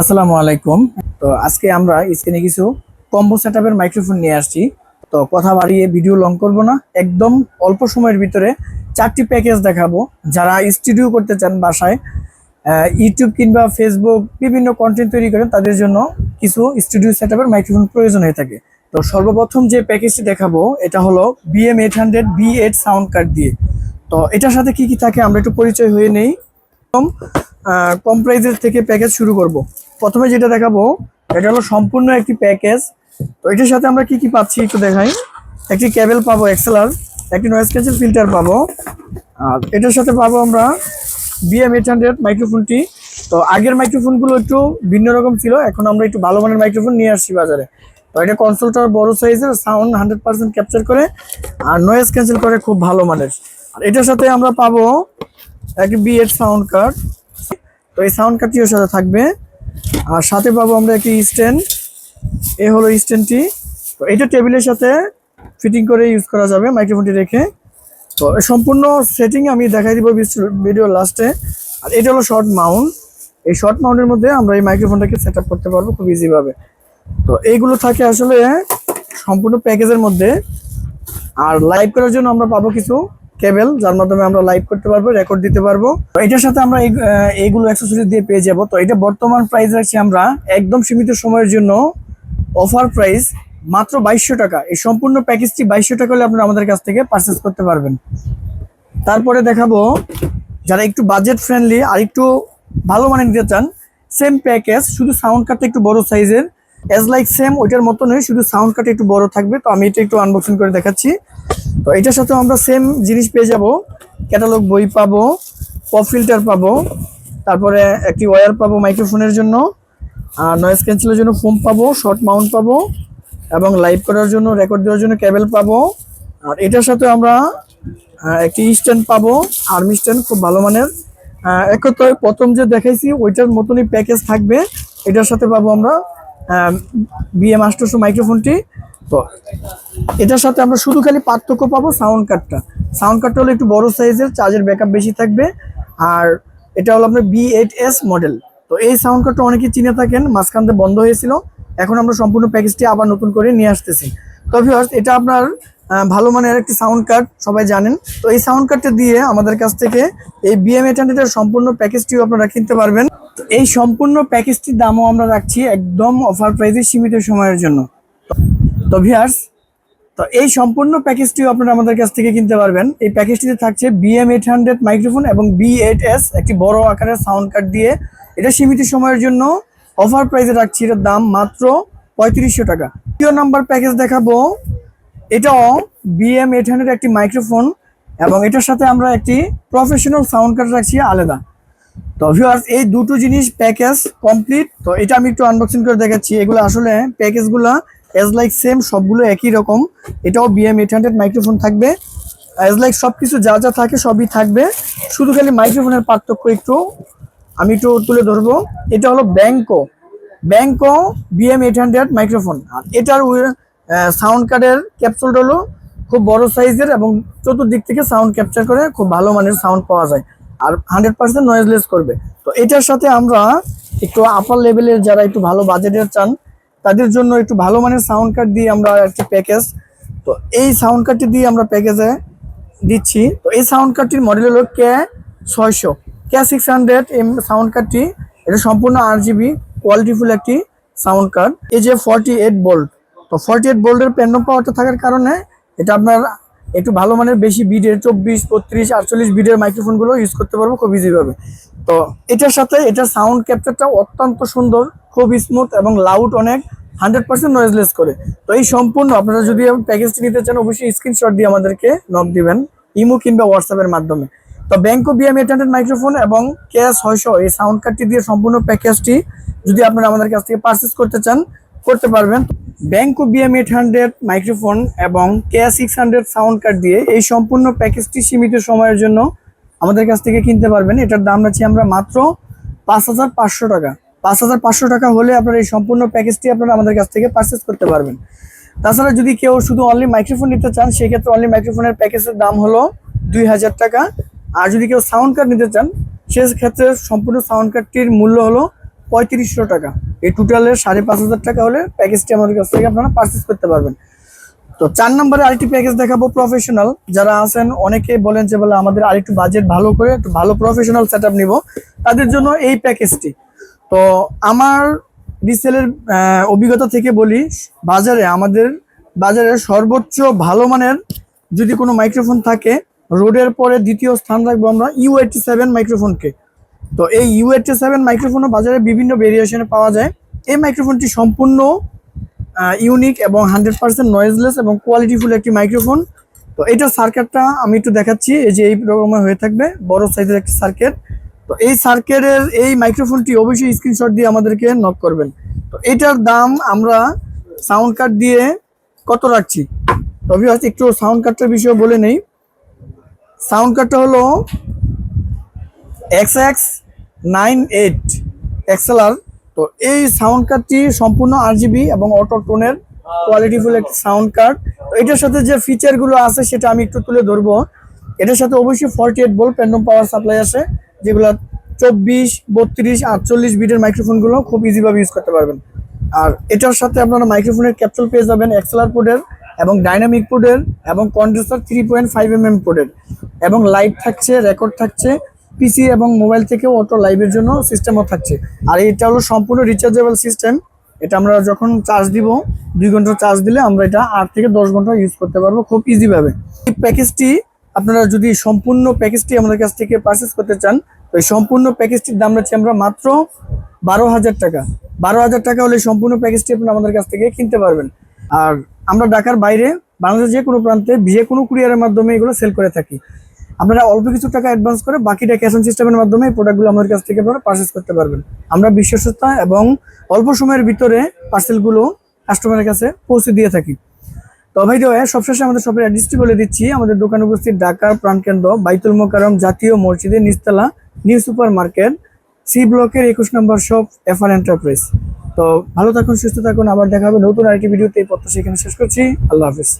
আসসালামু আলাইকুম। তো আজকে আমরা স্ক্রিনে কিছু কম্বো সেটআপের মাইক্রোফোন নিয়ে আসছি। তো কথা বাড়িয়ে ভিডিও লং করব না, একদম অল্প সময়ের ভিতরে চারটি প্যাকেজ দেখাবো। যারা স্টুডিও করতে চান বাসায় ইউটিউব কিংবা ফেসবুক বিভিন্ন কন্টেন্ট তৈরি করেন, তাদের জন্য কিছু স্টুডিও সেটআপের মাইক্রোফোন প্রয়োজন হয়ে থাকে। তো সর্বপ্রথম যে প্যাকেজটি দেখাবো, এটা হলো BM eight hundred B eight sound card দিয়ে। তো এটার সাথে কি কি থাকে আমরা একটু পরিচয় হয়ে নেই। কম প্রাইজের থেকে প্যাকেজ শুরু করব। প্রথমে যেটা দেখাবো, এটা হলো সম্পূর্ণ একটি প্যাকেজ তো এটার সাথে আমরা কি কি পাচ্ছি একটু দেখাই। একটি কেবল পাবো এক্সেলার একটি নয়েজ ক্যান্সেল ফিল্টার পাবো। আর এটার সাথে পাবো আমরা বিএম এইট হান্ড্রেড মাইক্রোফোনটি তো আগের মাইক্রোফোনগুলো একটু ভিন্ন রকম ছিল, এখন আমরা একটু ভালো মানের মাইক্রোফোন নিয়ে আসছি বাজারে। তো এটা কনসোলটা বড় সাইজের সাউন্ড হান্ড্রেড পার্সেন্ট ক্যাপচার করে, আর নয়েজ ক্যান্সেল করে খুব ভালো মানের। আর এটার সাথে আমরা পাবো একটি বিএড সাউন্ড কার্ড তো এই সাউন্ড কার্ডটিও সাথে থাকবে। আর সাথে পাবো আমরা একটি স্ট্যান্ড। এ হলো স্ট্যান্ডটি। তো এটা টেবিলের সাথে ফিটিং করে ইউজ করা যাবে মাইক্রোফোনটি রেখে। তো সম্পূর্ণ সেটিং আমি দেখাই দিব ভিডিও লাস্টে আর এটা হলো শর্ট মাউন্ট এই শর্ট মাউন্টের মধ্যে আমরা এই মাইক্রোফোনটাকে সেট করতে পারব খুব ইজিভাবে তো এইগুলো থাকে আসলে সম্পূর্ণ প্যাকেজের মধ্যে। আর লাইভ করার জন্য আমরা পাবো কিছু কেবল, যার মাধ্যমে আমরা লাইভ করতে পারব রেকর্ড দিতে পারব। এটার সাথে আমরা এই- এইগুলো অ্যাক্সেসরি দিয়ে পেয়ে যাব। তো এটা বর্তমান প্রাইস রাখছি আমরা একদম সীমিত সময়ের জন্য অফার প্রাইস মাত্র বাইশশো টাকা। এই সম্পূর্ণ প্যাকেজটি বাইশশো টাকা হলে আপনারা আমাদের কাছ থেকে পারচেস করতে পারবেন। তারপরে দেখাবো, যারা একটু বাজেট ফ্রেন্ডলি আর একটু ভালো মানে নিতে চান সেম প্যাকেজ শুধু সাউন্ড কার্ডটা একটু বড় সাইজের অ্যাজ লাইক সেম ওইটার মতো নয় শুধু সাউন্ড কার্ডটা একটু বড় থাকবে। তো আমি এটা একটু আনবক্সিং করে দেখাচ্ছি। তো এটার সাথে আমরা সেম জিনিস পেয়ে যাব। ক্যাটালগ বই পাবো পপ ফিল্টার পাবো তারপরে একটি ওয়্যার পাবো মাইক্রোফোনের জন্য আর নয়েজ ক্যান্সেলের জন্য ফোম পাবো শর্ট মাউন্ট পাবো এবং লাইভ করার জন্য রেকর্ড দেওয়ার জন্য কেবল পাবো। আর এটার সাথে আমরা একটি স্ট্যান্ড পাবো আর্মি স্ট্যান্ড খুব ভালো মানের। আহ, এক কথায় প্রথম যে দেখাইছি ওইটার মতনই প্যাকেজ থাকবে। এটার সাথে পাবো আমরা বিএম আষ্টশো মাইক্রোফোনটি তো এটার সাথে আমরা শুধু খালি পার্থক্য পাবো সাউন্ড কার্ডটা সাউন্ড কার্ডটা হলো একটু বড় সাইজের চার্জের ব্যাকআপ বেশি থাকবে। আর এটা হলো আপনার বি এইট এস মডেল তো এই সাউন্ড কার্ডটা অনেকে চিনে থাকেন, মাঝখান দিয়ে বন্ধ হয়েছিল। এখন আমরা সম্পূর্ণ প্যাকেজটি আবার নতুন করে নিয়ে আসতেছি। তো এটা আপনার ভালো মানের একটি সাউন্ড কার্ড সবাই জানেন। তো এই সাউন্ড কার্ডটা দিয়ে আমাদের কাছ থেকে এই বিএম এইট হান্ড্রেডের সম্পূর্ণ প্যাকেজটিও আপনারা কিনতে পারবেন। তো এই সম্পূর্ণ প্যাকেজটির দামও আমরা রাখছি একদম অফার প্রাইসে সীমিত সময়ের জন্য। তো ভিউয়ার্স তো এই সম্পূর্ণ প্যাকেজটিও আপনারা আমাদের কাছ থেকে কিনতে পারবেন। এই প্যাকেজটিতে থাকছে বিএম এইট হান্ড্রেড মাইক্রোফোন এবং বি এইট এস একটি বড় আকারের সাউন্ড কার্ড দিয়ে। এটা সীমিত সময়ের জন্য অফার প্রাইসে রাখছি, এটার দাম মাত্র পঁয়ত্রিশশো টাকা। দ্বিতীয় নাম্বার প্যাকেজ দেখাবো। এটাও বিএম এইট হান্ড্রেড একটি মাইক্রোফোন এবং এটার সাথে আমরা একটি প্রফেশনাল সাউন্ড কার্ড রাখছি, আলাদা। তো ভিউয়ার্স এই দুটো জিনিস প্যাকেজ কমপ্লিট তো এটা আমি একটু আনবক্সিং করে দেখাচ্ছি। এগুলো আসলে প্যাকেজগুলো এজ লাইক সেম সবগুলো একই রকম। এটাও বিএম এইট হান্ড্রেড মাইক্রোফোন থাকবে। এজ লাইক সব কিছু যা যা থাকে সবই থাকবে। শুধু খালি মাইক্রোফোনের পার্থক্য একটু আমি একটু তুলে ধরবো। এটা হলো ব্যাংকো ব্যাংকো বিএম এইট হান্ড্রেড মাইক্রোফোন আর এটার সাউন্ড কার্ডের ক্যাপসুলটা হলো খুব বড় সাইজের এবং চতুর্দিক থেকে সাউন্ড ক্যাপচার করে খুব ভালো মানের সাউন্ড পাওয়া যায়। আর হান্ড্রেড পার্সেন্ট নয়েজলেস করবে। তো এটার সাথে আমরা একটু আপার লেভেলের যারা একটু ভালো বাজেটের চান তাদের জন্য একটু ভালো মানের সাউন্ড কার্ড দিয়ে আমরা একটি প্যাকেজ তো এই সাউন্ড কার্ডটি দিয়ে আমরা প্যাকেজে দিচ্ছি। তো এই সাউন্ড কার্ডটির মডেল হলো কে ছয়শো। K six hundred M sound কার্ডটি এটা সম্পূর্ণ আর জিবি কোয়ালিটিফুল একটি সাউন্ড কার্ড এই যে ফর্টি এইট বোল্ট তো ফর্টি এইট বোল্টের প্যান্ডম পাওয়ারটা থাকার কারণে এটা আপনার একটু ভালো মানের, বেশি বিডের চব্বিশ, বত্রিশ, আটচল্লিশ বিডের মাইক্রোফোনগুলো ইউজ করতে পারব খুব ইজিভাবে তো এটার সাথে এটার সাউন্ড ক্যাপচারটা অত্যন্ত সুন্দর, খুব স্মুথ এবং লাউড অনেক। হান্ড্রেড পার্সেন্ট নয়েজলেস করে। তো এই সম্পূর্ণ আপনারা যদি প্যাকেজটি নিতে চান, অবশ্যই স্ক্রিনশট দিয়ে আমাদেরকে নক দিবেন ইমো কিংবা হোয়াটসঅ্যাপের মাধ্যমে। তো ব্যাংকো বিএম এইট হান্ড্রেড মাইক্রোফোন এবং কে ছয়শো, এই সাউন্ড কার্ডটি দিয়ে সম্পূর্ণ প্যাকেজটি যদি আপনারা আমাদের কাছ থেকে পারচেস করতে চান, করতে পারবেন। ব্যাংকো বিএম এইট হান্ড্রেড মাইক্রোফোন এবং K six hundred sound card দিয়ে এই সম্পূর্ণ প্যাকেজটি সীমিত সময়ের জন্য আমাদের কাছ থেকে কিনতে পারবেন। এটার দাম রাখছি আমরা মাত্র পাঁচ হাজার পাঁচশো টাকা। পাঁচ হাজার পাঁচশো টাকা হলে আপনারা এই সম্পূর্ণ প্যাকেজটি আপনারা আমাদের কাছ থেকে পারচেস করতে পারবেন। তাছাড়া যদি কেউ শুধু অনলি মাইক্রোফোন নিতে চান, সেক্ষেত্রে অনলি মাইক্রোফোনের প্যাকেজের দাম হলো দুই হাজার টাকা। আর যদি কেউ সাউন্ড কার্ড নিতে চান, সেক্ষেত্রে সম্পূর্ণ সাউন্ড কার্ডটির মূল্য হলো পঁয়ত্রিশশো টাকা। এই টোটালে সাড়ে পাঁচ হাজার টাকা হলে প্যাকেজটি আমাদের কাছ থেকে আপনারা পারচেস করতে পারবেন। তো চার নম্বরে আরেকটি প্যাকেজ দেখাবো প্রফেশনাল যারা আছেন, অনেকে বলেন যে, বলে আমাদের আরেকটু বাজেট ভালো করে, একটু ভালো প্রফেশনাল সেট আপ নিব। তাদের জন্য এই প্যাকেজটি তো আমার রিসেলের অভিজ্ঞতা থেকে বলি, বাজারে আমাদের, বাজারে সর্বোচ্চ ভালো মানের যদি কোনো মাইক্রোফোন থাকে, রোডের পরে দ্বিতীয় স্থান রাখব আমরা ইউ এইটটি সেভেন মাইক্রোফোনকে তো এই ইউ এইটটি সেভেন মাইক্রোফোনও বাজারে বিভিন্ন ভেরিয়েশনে পাওয়া যায়। এই মাইক্রোফোনটি সম্পূর্ণ ইউনিক এবং হান্ড্রেড পার্সেন্ট নয়েজলেস এবং কোয়ালিটিফুল একটি মাইক্রোফোন তো এইটার সার্কেটটা আমি একটু দেখাচ্ছি, এই যে এই রকমের হয়ে থাকবে, বড় সাইজের একটি সার্কিট তো এই সার্কেলের এই মাইক্রোফোনটি অবশ্যই স্ক্রিনশট দিয়ে আমাদেরকে নক করবেন। তো এটার দাম আমরা সাউন্ড কার্ড দিয়ে কত রাখছি? তবে হয়তো একটু সাউন্ড কার্ডটার বিষয়ে বলে নেই। সাউন্ড কার্ডটা হলো এক্স এক্স নাইন এইট এক্সেলার তো এই সাউন্ড কার্ডটি সম্পূর্ণ আর জিবি এবং অটো টোনের কোয়ালিটিফুল একটি সাউন্ড কার্ড তো এটার সাথে যে ফিচারগুলো আছে সেটা আমি একটু তুলে ধরবো। এটার সাথে অবশ্যই forty eight volt phantom power supply আছে, যেগুলো চব্বিশ, বত্রিশ, আটচল্লিশ বিটের মাইক্রোফোনগুলো খুব ইজিভাবে ইউজ করতে পারবেন। আর এটার সাথে আপনারা মাইক্রোফোনের ক্যাপসুল পেয়ে যাবেন এক্সেলার পোর্টের এবং ডাইনামিক পোর্টের এবং condenser three point five M M পোর্টের এবং লাইভ থাকছে রেকর্ড থাকছে পিসি এবং মোবাইল থেকেও অটো লাইভের জন্য সিস্টেমও থাকছে। আর এটা হলো সম্পূর্ণ রিচার্জেবল সিস্টেম এটা আমরা যখন চার্জ দিব, দুই ঘণ্টা চার্জ দিলে আমরা এটা আট থেকে দশ ঘণ্টা ইউজ করতে পারব খুব ইজিভাবে এই প্যাকেজটি আপনারা যদি সম্পূর্ণ প্যাকেজটি আমাদের কাছ থেকে পারচেস করতে চান, তো এই সম্পূর্ণ প্যাকেজটির দাম রাখছি আমরা মাত্র বারো হাজার টাকা। বারো হাজার টাকা হলে সম্পূর্ণ প্যাকেজটি আপনি আমাদের কাছ থেকে কিনতে পারবেন। আর আমরা ঢাকার বাইরে, বাংলাদেশের যে কোনো প্রান্তে, যে কোনো কুরিয়ারের মাধ্যমে এগুলো সেল করে থাকি। আপনারা অল্প কিছু টাকা অ্যাডভান্স করে বাকিটা ক্যাশ অন সিস্টেমের মাধ্যমে এই প্রোডাক্টগুলো আমাদের কাছ থেকে আপনারা পারচেস করতে পারবেন। আমরা বিশ্বস্ততা এবং অল্প সময়ের ভিতরে পার্সেলগুলো কাস্টমারের কাছে পৌঁছে দিয়ে থাকি। তো ভাই তো সবশেষে আমাদের শপের অ্যাড্রেসটি বলে দিচ্ছি। আমাদের দোকান উপস্থিত ঢাকার প্রাণকেন্দ্র বাইতুল মোকারম জাতীয় মসজিদের নিস্তালা নিউ সুপার মার্কেট সি ব্লকের একুশ নম্বর শপ এফআর এন্টারপ্রাইজ তো ভালো থাকুন, সুস্থ থাকুন, আবার দেখা হবে নতুন আরেকটি ভিডিওতে এই পত্র সেখানে শেষ করছি। আল্লাহ হাফিজ।